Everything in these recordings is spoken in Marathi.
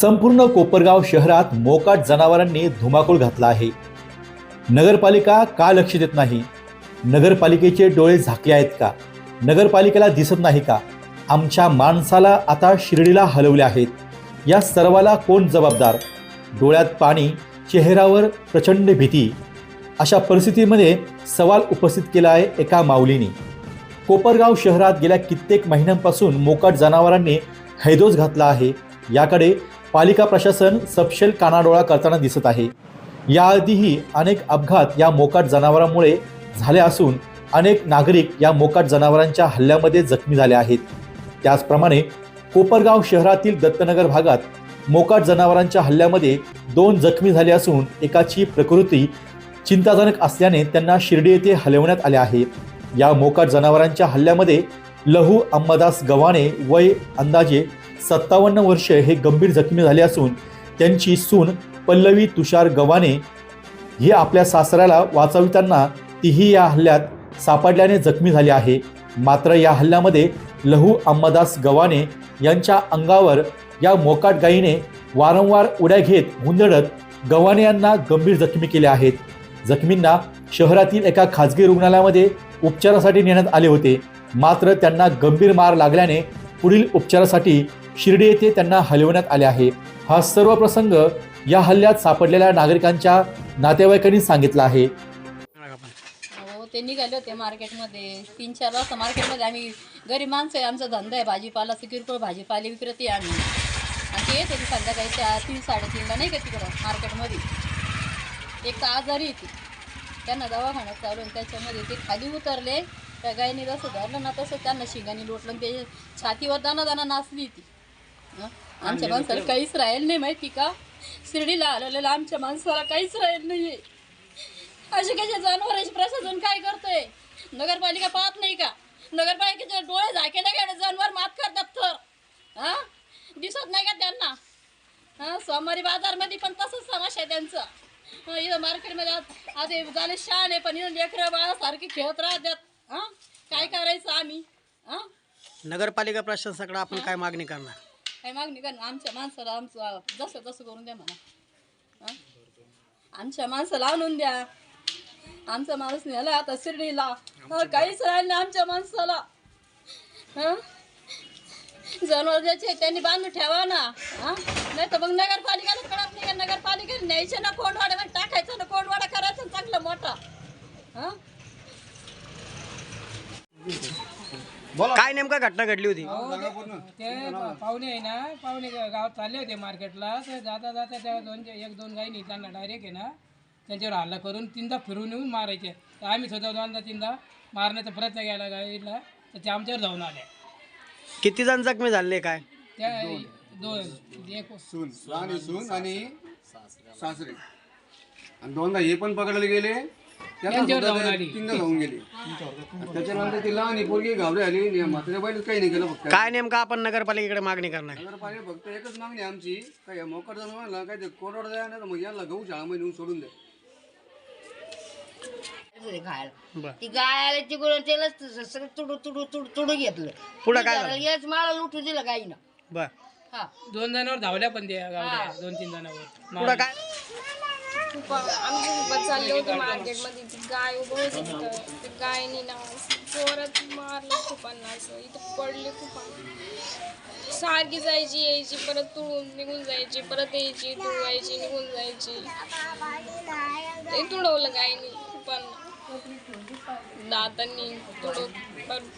संपूर्ण कोपरगाव शहरात मोकाट जनावरांनी धुमाकूळ घातला आहे. नगरपालिका का लक्ष देत नाही? नगरपालिकेचे डोळे झाकले आहेत का? नगरपालिकेला दिसत नाही का? आमच्या माणसाला आता शिर्डीला हलवले आहेत. या सर्वाला कोण जबाबदार? डोळ्यात पाणी चेहऱ्यावर प्रचंड भीती. अशा परिस्थितीमध्ये सवाल उपस्थित केला आहे एका माऊलीने. कोपरगाव शहरात गेल्या कित्येक महिन्यांपासून मोकाट जनावरांनी हैदोस घातला आहे. याकडे पालिका प्रशासन सपशेल कानाडोळा करताना दिसत आहे. याआधीही अनेक अपघात या मोकाट जनावरांमुळे झाले असून अनेक नागरिक या मोकाट जनावरांच्या हल्ल्यामध्ये जखमी झाले आहेत. त्याचप्रमाणे कोपरगाव शहरातील दत्तनगर भागात मोकाट जनावरांच्या हल्ल्यामध्ये दोन जखमी झाले असून एकाची प्रकृती चिंताजनक असल्याने त्यांना शिर्डी येथे हलवण्यात आले आहे. या मोकाट जनावरांच्या हल्ल्यामध्ये लहू अंबादास गव्हाणे वय अंदाजे सत्तावन्न वर्ष हे गंभीर जखमी झाले असून त्यांची सून पल्लवी तुषार गव्हाणे ही आपल्या सासऱ्याला वाचविताना तीही या हल्ल्यात सापडल्याने जखमी झाली आहे. मात्र या हल्ल्यामध्ये लहू अंबादास गव्हाणे यांच्या अंगावर या मोकाट गायीने वारंवार उड्या घेत हुंदडत गव्हाणे यांना गंभीर जखमी केले आहेत. जखमींना शहरातील एका खाजगी रुग्णालयामध्ये उपचारासाठी नेण्यात आले होते. मात्र त्यांना गंभीर मार लागल्याने पुढील उपचारासाठी शिर्डी येथे त्यांना हलवण्यात आले आहे. हा सर्व प्रसंग या हल्ल्यात सापडलेल्या नागरिकांच्या नातेवाईकांनी सांगितला आहे. हो ते निघाले होते मार्केटमध्ये. तीन चार वाजता मार्केटमध्ये आम्ही गरीब माणसं आहे आमचा धंदा आहे भाजीपाला किरकोळ भाजीपाले विक्रेते आम्ही. आणि ते येते संध्याकाळी चार तीन साडेतीनला नाही का तिकडं मार्केटमध्ये. एक तर आजारी येते त्यांना दवाखान्यात चालू त्याच्यामध्ये ते खाली उतरले. त्या गायीने जसं धरलं ना तसं त्यांना शिंगाने लोटलं ते छातीवर दाना दाना नाचली ती आमच्या माणसाला काहीच राहील नाही माहिती का? शिर्डीला आलेलं आमच्या माणसाला काहीच राहील नाही. असे कसे जनावरांचे प्रशासन काय करतोय? नगरपालिका पाहत नाही का? नगरपालिकेचे डोळे झाके नाही का जनावर मात करतात तर? हा? दिसत नाही का त्यांना? हा? सोमवारी बाजारमध्ये पण तसंच समस्या आहे त्यांचं. इथं मार्केटमध्ये आज आज झाले शान आहे पण इथं लेकरं बाळासारखे खेळत राहतात. हा? काय करायचं आम्ही? हा? नगरपालिका प्रशासनाकडे आपण काय मागणी करणार? काय मागणी का आमच्या माणसाला आमचं जसं तसं करून द्या म्हणा? आमच्या माणसाला आणून द्या आमचा माणूस नेला आता शिर्डीला काहीच राहिलं नाही आमच्या माणसाला हं? जनावर ज्याचे त्यांनी बांधून ठेवा ना हं? नाही तर मग नगरपालिकेला कळत नाही नगरपालिकेला न्यायचे ना कोंडवाड्यामध्ये टाकायचं ना कोंडवाडा करायचं चांगलं मोठा हं? काय नेमका घटना घडली होती? ते पाहुणे आहे ना पाहुणे गावात चालले होते मार्केटला. तर जाता जाता त्या दोन एक दोन गायी त्यांना डायरेक्ट आहे ना त्यांच्यावर हल्ला करून तीनदा फिरून येऊन मारायचे. तर आम्ही स्वतः दोनदा तीनदा मारण्याचा प्रयत्न केला गाईला तर ते आमच्यावर जाऊन आले किती जण जखमी झाले काय? त्या दोन एक सून लहान सून आणि सासरे. आणि दोनदा हे पण पकडले गेले. त्यांना त्यांच्यावर सुद्धा जाऊन ते आली. तीनदा जाऊन गेले. त्याच्यानंतर ती लहान पोरगी घाबरी आली म्हाताऱ्या बाईला काही नाही केलं फक्त. काय नेमका आपण नगरपालिकेकडे मागणी करणार? नगरपालिका फक्त एकच मागणी आहे आमची. काय या मोकट जनावरांना काय ते कोरड द्या नाही तर मग याला गहू शाळामध्ये नेऊन सोडून द्या. घरी खायला बर. ती गाय आली तिकडून सगळं तुडू तुडू तुडू तुडू घेतलं. पुढं काय झालं? याच मला लुटू दिलं गाईनं. बर. हा. दोन जणांवर धावल्या पण त्या गावड्या. दोन तीन जणांवर पुढं काय? खूप आमच्या खूपच चालले होते मार्केटमध्ये. ती गाय उभं होती तिथं. ते गायनी ना जोरात मारलं खूपांना असं. इथं पडले खूप सारखी जायची यायची परत तुळून निघून जायची परत यायची तुळवायची निघून जायची. ते तुडवलं गायनी खूपांना. दातांनी तुडव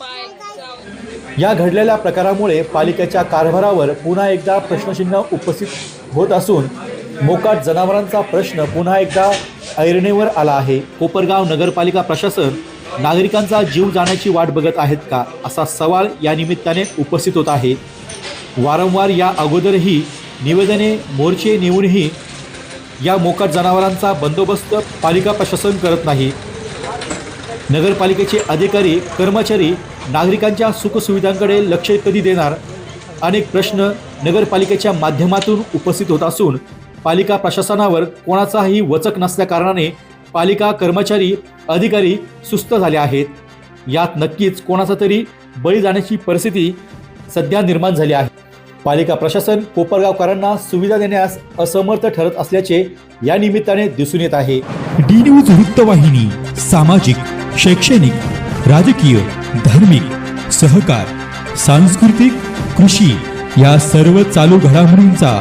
पाय जाऊन. या घडलेल्या प्रकारामुळे पालिकेच्या कारभारावर पुन्हा एकदा प्रश्नचिन्ह उपस्थित होत असून मोकाट जनावरांचा प्रश्न पुन्हा एकदा ऐरणीवर आला आहे. कोपरगाव नगरपालिका प्रशासन नागरिकांचा जीव जाण्याची वाट बघत आहेत का? असा सवाल या निमित्ताने उपस्थित होत आहे. वारंवार या अगोदरही निवेदने मोर्चे नेऊनही या मोकाट जनावरांचा बंदोबस्त पालिका प्रशासन करत नाही. नगरपालिकेचे अधिकारी कर्मचारी नागरिकांच्या सुखसुविधांकडे लक्ष कधी देणार? अनेक प्रश्न नगरपालिकेच्या माध्यमातून उपस्थित होत असून पालिका प्रशासनावर कोणाचाही वचक नसल्याकारणाने पालिका कर्मचारी अधिकारी सुस्त झाले आहेत. यात नक्कीच कोणाचा तरी बळी जाण्याची परिस्थिती सध्या निर्माण झाली आहे. पालिका प्रशासन कोपरगावकरांना सुविधा देण्यास असमर्थ ठरत असल्याचे या निमित्ताने दिसून येत आहे. डी न्यूज वृत्तवाहिनी सामाजिक शैक्षणिक राजकीय धार्मिक सहकार सांस्कृतिक कृषी या सर्व चालू घडामोडींचा